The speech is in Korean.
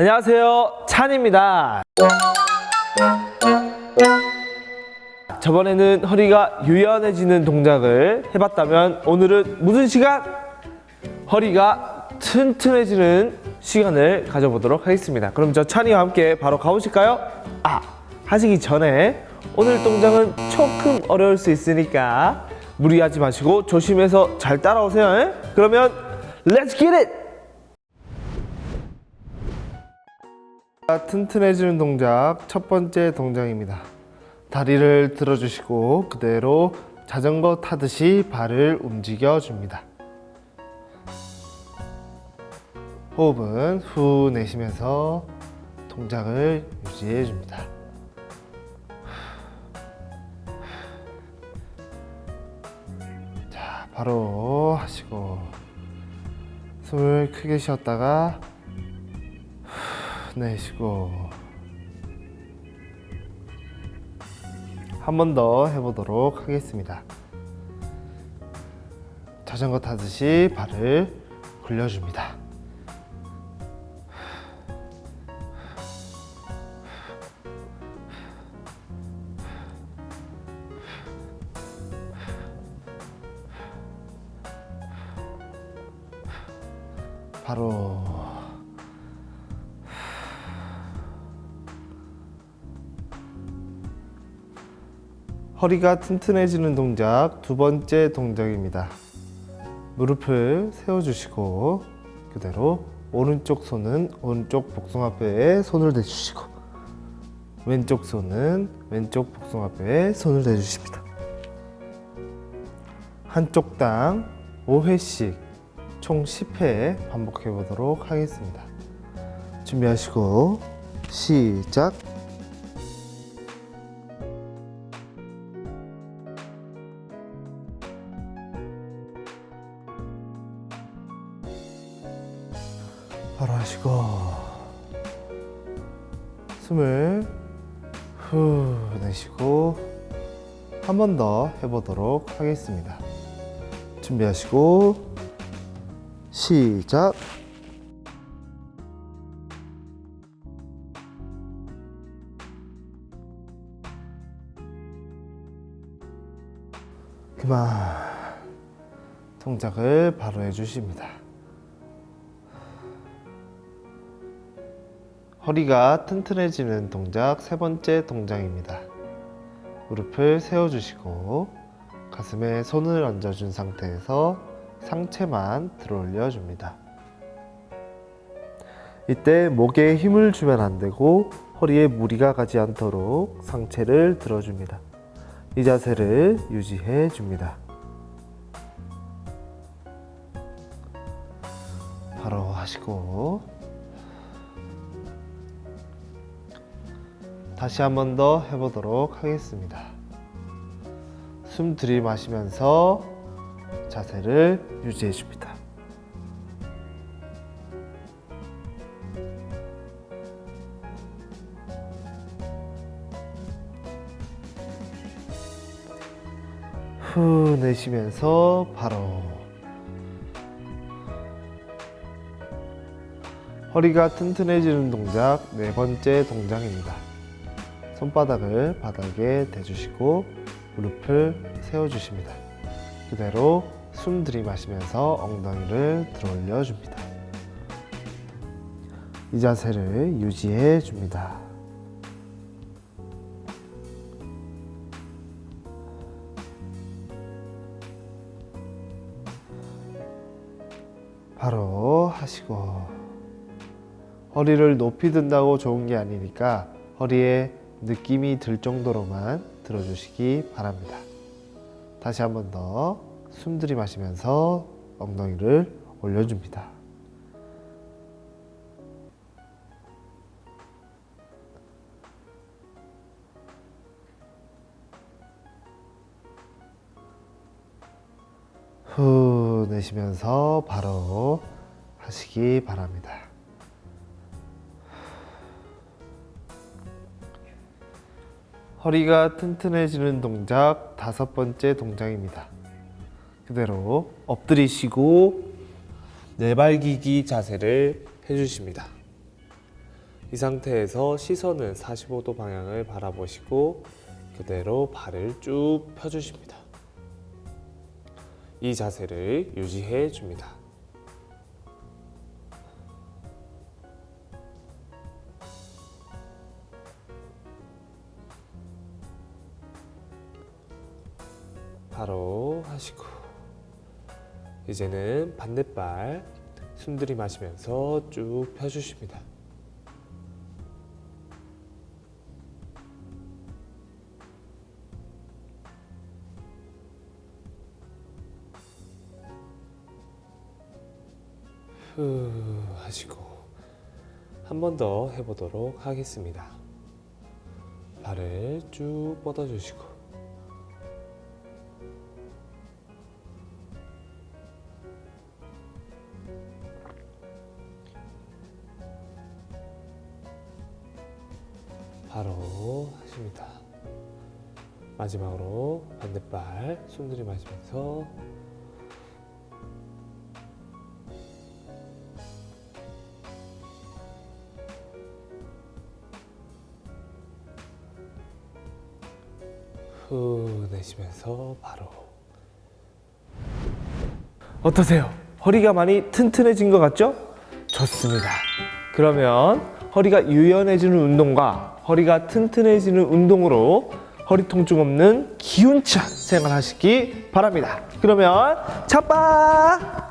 안녕하세요. 찬입니다. 저번에는 허리가 유연해지는 동작을 해봤다면 오늘은 무슨 시간? 허리가 튼튼해지는 시간을 가져보도록 하겠습니다. 그럼 저 찬이와 함께 바로 가보실까요? 아, 하시기 전에 오늘 동작은 조금 어려울 수 있으니까 무리하지 마시고 조심해서 잘 따라오세요. 에? 그러면 get it! 튼튼해지는 동작 첫 번째 동작입니다. 다리를 들어주시고 그대로 자전거 타듯이 발을 움직여 줍니다. 호흡은 후 내쉬면서 동작을 유지해 줍니다. 자, 바로 하시고 숨을 크게 쉬었다가 후 내쉬고 한 번 더 해보도록 하겠습니다. 자전거 타듯이 발을 굴려줍니다. 바로 허리가 튼튼해지는 동작 두 번째 동작입니다. 무릎을 세워주시고 그대로 오른쪽 손은 오른쪽 복숭아뼈에 손을 대주시고 왼쪽 손은 왼쪽 복숭아뼈에 손을 대주십니다. 한쪽 당 5회씩 총 10회 반복해 보도록 하겠습니다. 준비하시고 시작. 하시고 숨을 후 내쉬고 한 번 더 해보도록 하겠습니다. 준비하시고 시작. 그만 동작을 바로 해주십니다. 허리가 튼튼해지는 동작 세 번째 동작입니다. 무릎을 세워주시고 가슴에 손을 얹어준 상태에서 상체만 들어올려 줍니다. 이때 목에 힘을 주면 안 되고 허리에 무리가 가지 않도록 상체를 들어줍니다. 이 자세를 유지해 줍니다. 바로 하시고 다시 한 번 더 해보도록 하겠습니다. 숨 들이마시면서 자세를 유지해 줍니다. 후 내쉬면서 바로 허리가 튼튼해지는 동작 네 번째 동작입니다. 손바닥을 바닥에 대주시고 무릎을 세워주십니다. 그대로 숨 들이마시면서 엉덩이를 들어올려 줍니다. 이 자세를 유지해 줍니다. 바로 하시고 허리를 높이 든다고 좋은 게 아니니까 허리에 느낌이 들 정도로만 들어주시기 바랍니다. 다시 한 번 더 숨 들이마시면서 엉덩이를 올려줍니다. 후 내쉬면서 바로 하시기 바랍니다. 허리가 튼튼해지는 동작 다섯 번째 동작입니다. 그대로 엎드리시고 내발기기 자세를 해주십니다. 이 상태에서 시선은 45도 방향을 바라보시고 그대로 발을 쭉 펴주십니다. 이 자세를 유지해 줍니다. 바로 하시고 이제는 반대발 숨들이 마시면서 쭉 펴주십니다. 후 하시고 한 번 더 해보도록 하겠습니다. 발을 쭉 뻗어주시고 바로 하십니다. 마지막으로 반대발 숨 들이마시면서 후 내쉬면서 바로 어떠세요? 허리가 많이 튼튼해진 것 같죠? 좋습니다. 그러면 허리가 유연해지는 운동과 허리가 튼튼해지는 운동으로 허리 통증 없는 기운찬 생활 하시기 바랍니다. 그러면 차빠